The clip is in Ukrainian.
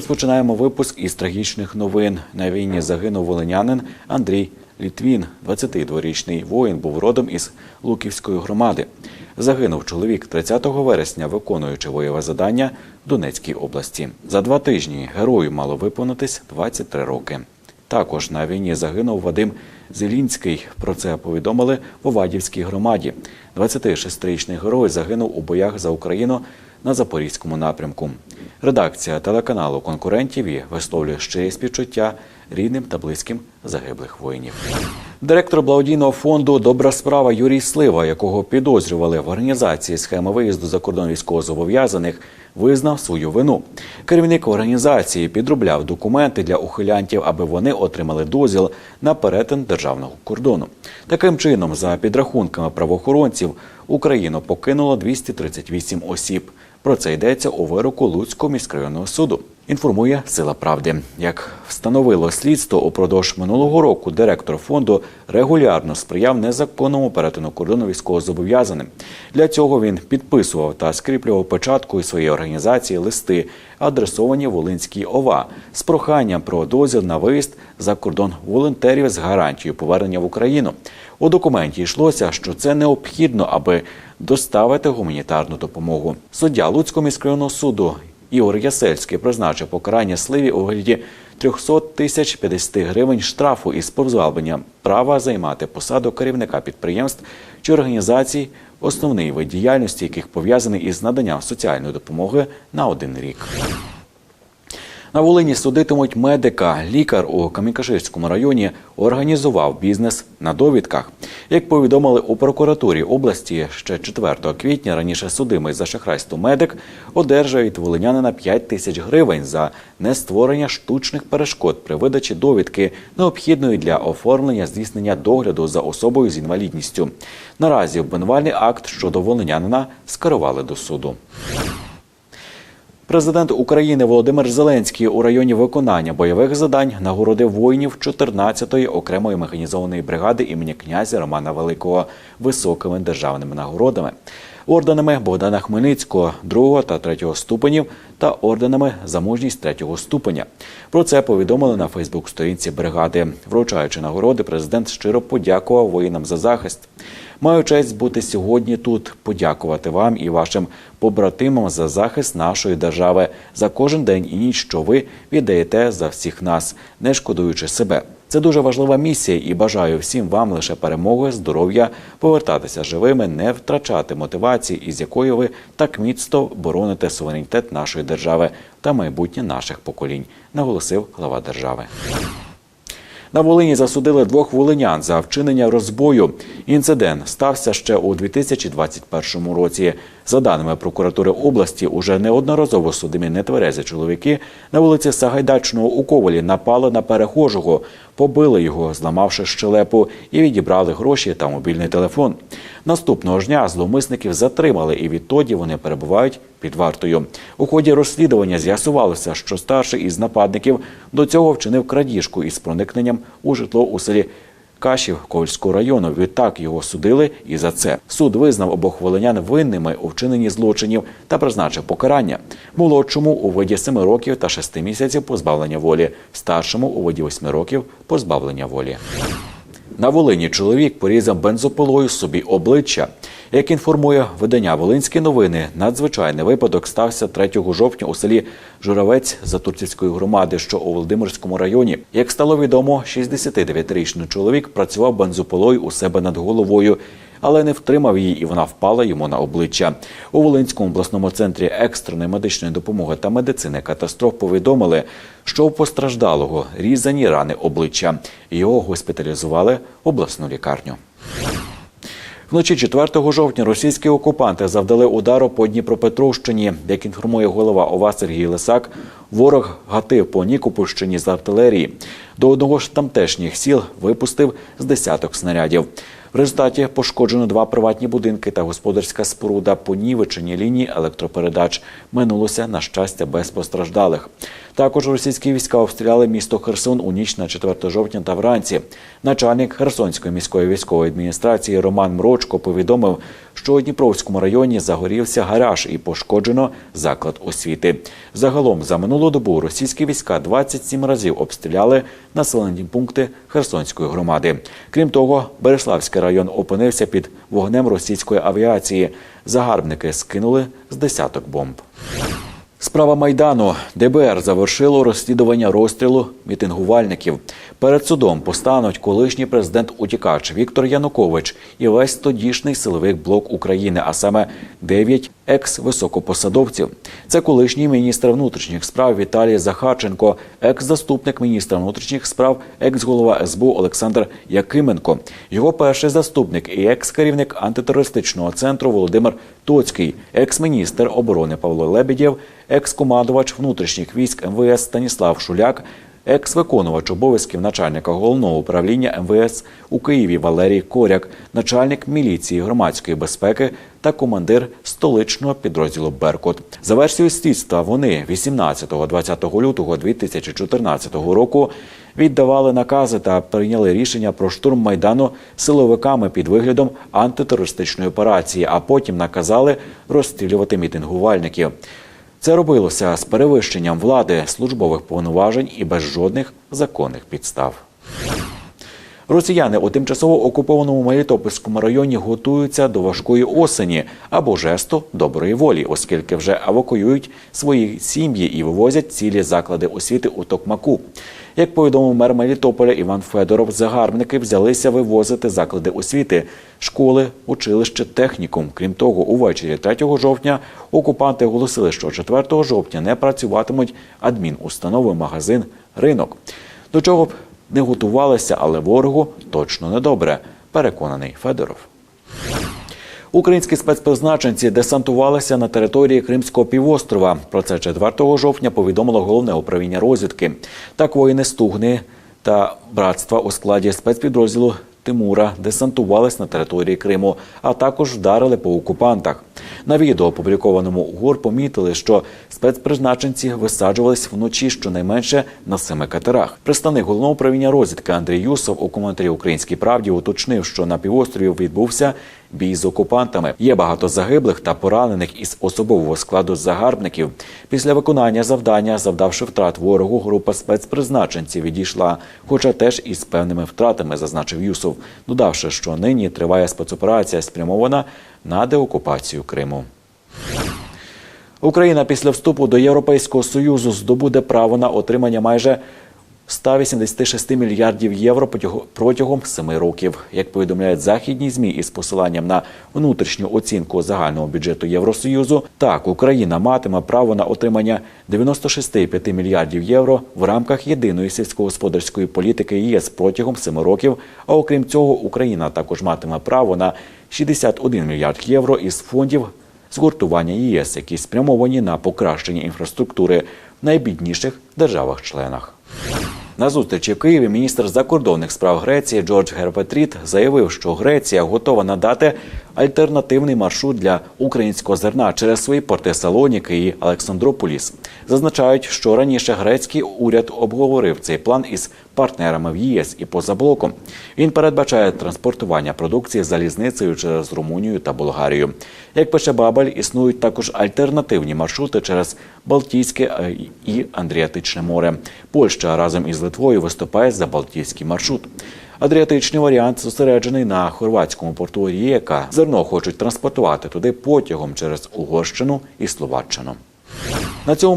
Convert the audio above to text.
Розпочинаємо випуск із трагічних новин. На війні загинув волинянин Андрій Літвін. 22-річний воїн був родом із Луківської громади. Загинув чоловік 30 вересня, виконуючи бойове завдання в Донецькій області. За два тижні герою мало виповнитись 23 роки. Також на війні загинув Вадим Зелінський. Про це повідомили в Овадівській громаді. 26-річний герой загинув у боях за Україну на Запорізькому напрямку. Редакція телеканалу конкурентів і висловлює щирі співчуття рідним та близьким загиблих воїнів. Директор благодійного фонду Добра справа Юрій Слива, якого підозрювали в організації схеми виїзду за кордон військовозобов'язаних, визнав свою вину. Керівник організації підробляв документи для ухилянтів, аби вони отримали дозвіл на перетин державного кордону. Таким чином, за підрахунками правоохоронців, Україну покинуло 238 осіб. Про це йдеться у вироку Луцького міськрайонного суду. Інформує Сила Правди. Як встановило слідство, упродовж минулого року директор фонду регулярно сприяв незаконному перетину кордону військовозобов'язаним. Для цього він підписував та скріплював печаткою своєї організації листи, адресовані Волинській ОВА, з проханням про дозвіл на виїзд за кордон волонтерів з гарантією повернення в Україну. У документі йшлося, що це необхідно, аби доставити гуманітарну допомогу. Суддя Луцького міськрайонного суду Ігор Ясельський призначив покарання сливі у вигляді 300 тисяч 50 гривень штрафу із повзвалбення права займати посаду керівника підприємств чи організацій, основний вид діяльності яких пов'язаний із наданням соціальної допомоги на один рік. На Волині судитимуть медика. Лікар у Камінкаширському районі організував бізнес на довідках. Як повідомили у прокуратурі області, ще 4 квітня раніше судимий за шахрайство медик одержав від волинянина 5 тисяч гривень за нестворення штучних перешкод при видачі довідки, необхідної для оформлення здійснення догляду за особою з інвалідністю. Наразі обвинувальний акт щодо волинянина скерували до суду. Президент України Володимир Зеленський у районі виконання бойових задань нагородив воїнів 14-ї окремої механізованої бригади імені князя Романа Великого високими державними нагородами, орденами Богдана Хмельницького 2 та 3 ступенів та орденами за мужність 3 ступеня. Про це повідомили на Фейсбук-сторінці бригади. Вручаючи нагороди, президент щиро подякував воїнам за захист. Маю честь бути сьогодні тут, подякувати вам і вашим побратимам за захист нашої держави, за кожен день і ніч, що ви віддаєте за всіх нас, не шкодуючи себе. Це дуже важлива місія, і бажаю всім вам лише перемоги, здоров'я, повертатися живими, не втрачати мотивації, із якою ви так міцно бороните суверенітет нашої держави та майбутнє наших поколінь, наголосив глава держави. На Волині засудили двох волинян за вчинення розбою. Інцидент стався ще у 2021 році. За даними прокуратури області, уже неодноразово судимі нетверезі чоловіки на вулиці Сагайдачного у Ковалі напали на перехожого, побили його, зламавши щелепу, і відібрали гроші та мобільний телефон. Наступного ж дня зловмисників затримали, і відтоді вони перебувають під вартою. У ході розслідування з'ясувалося, що старший із нападників до цього вчинив крадіжку із проникненням у житло у селі Кашів Ковальського району. Відтак його судили і за це. Суд визнав обох волинян винними у вчиненні злочинів та призначив покарання. Молодшому у виді 7 років та 6 місяців позбавлення волі, старшому у виді 8 років позбавлення волі. На Волині чоловік порізав бензопилою собі обличчя. Як інформує видання Волинські новини, надзвичайний випадок стався 3 жовтня у селі Журавець Затурцівської громади, що у Володимирському районі. Як стало відомо, 69-річний чоловік працював бензопилою у себе над головою. Але не втримав її, і вона впала йому на обличчя. У Волинському обласному центрі екстреної медичної допомоги та медицини катастроф повідомили, що у постраждалого різані рани обличчя. Його госпіталізували в обласну лікарню. Вночі 4 жовтня російські окупанти завдали удару по Дніпропетровщині. Як інформує голова ОВА Сергій Лисак, ворог гатив по Нікопольщині з артилерії. До одного ж тамтешніх сіл випустив з десяток снарядів. В результаті пошкоджено два приватні будинки та господарська споруда. Понівечені лінії електропередач минулося на щастя без постраждалих. Також російські війська обстріляли місто Херсон у ніч на 4 жовтня та вранці. Начальник Херсонської міської військової адміністрації Роман Мрочко повідомив, що у Дніпровському районі загорівся гараж і пошкоджено заклад освіти. Загалом за минулу добу російські війська 27 разів обстріляли населені пункти Херсонської громади. Крім того, Береславський район опинився під вогнем російської авіації. Загарбники скинули з десяток бомб. Справа майдану ДБР завершило розслідування розстрілу мітингувальників. Перед судом постануть колишній президент утікач Віктор Янукович і весь тодішній силовий блок України, а саме дев'ять екс-високопосадовців. Це колишній міністр внутрішніх справ Віталій Захарченко, екс-заступник міністра внутрішніх справ, екс-голова СБУ Олександр Якименко, його перший заступник і екс-керівник антитерористичного центру Володимир Тоцький, екс-міністр оборони Павло Лебедєв, екс-командувач внутрішніх військ МВС Станіслав Шуляк, екс-виконувач обов'язків начальника головного управління МВС у Києві Валерій Коряк, начальник міліції громадської безпеки та командир столичного підрозділу Беркут. За версією слідства, вони 18-20 лютого 2014 року віддавали накази та прийняли рішення про штурм майдану силовиками під виглядом антитерористичної операції, а потім наказали розстрілювати мітингувальників. Це робилося з перевищенням влади, службових повноважень і без жодних законних підстав. Росіяни у тимчасово окупованому Мелітопольському районі готуються до важкої осені або жесту доброї волі, оскільки вже евакуюють свої сім'ї і вивозять цілі заклади освіти у Токмаку. Як повідомив мер Мелітополя Іван Федоров, загарбники взялися вивозити заклади освіти, школи, училище, технікум. Крім того, увечері 3 жовтня окупанти оголосили, що 4 жовтня не працюватимуть адмінустанови, магазин, ринок. До чого б не готувалися, але ворогу точно недобре, переконаний Федоров. Українські спецпризначенці десантувалися на території Кримського півострова. Про це 4 жовтня повідомило головне управління розвідки. Так воїни Стугни та братства у складі спецпідрозділу Тимура десантувались на території Криму, а також вдарили по окупантах. На відео, опублікованому у ГОР, помітили, що спецпризначенці висаджувались вночі щонайменше на семи катерах. Представник головного управління розвідки Андрій Юсов у коментарі Українській правді уточнив, що на півострові відбувся бій з окупантами. Є багато загиблих та поранених із особового складу загарбників. Після виконання завдання, завдавши втрат ворогу, група спецпризначенців відійшла, хоча теж із певними втратами, зазначив Юсов, додавши, що нині триває спецоперація, спрямована на деокупацію Криму. Україна після вступу до Європейського союзу здобуде право на отримання майже 186 мільярдів євро протягом семи років. Як повідомляють західні змі із посиланням на внутрішню оцінку загального бюджету Євросоюзу, так Україна матиме право на отримання 96,5 мільярдів євро в рамках єдиної сільськогосподарської політики ЄС протягом семи років. А окрім цього, Україна також матиме право на 61 мільярд євро із фондів згуртування ЄС, які спрямовані на покращення інфраструктури в найбідніших державах-членах. На зустрічі в Києві міністр закордонних справ Греції Джордж Герпетріт заявив, що Греція готова надати альтернативний маршрут для українського зерна через свої порти Салоніки і Олександрополіс. Зазначають, що раніше грецький уряд обговорив цей план із партнерами в ЄС і поза блоком. Він передбачає транспортування продукції залізницею через Румунію та Болгарію. Як пише Бабель, існують також альтернативні маршрути через Балтійське е, і Андріатичне море. Польща разом із Литвою виступає за Балтійський маршрут. Адріатичний варіант зосереджений на хорватському порту Рієка. Зерно хочуть транспортувати туди потягом через Угорщину і Словаччину. На цьому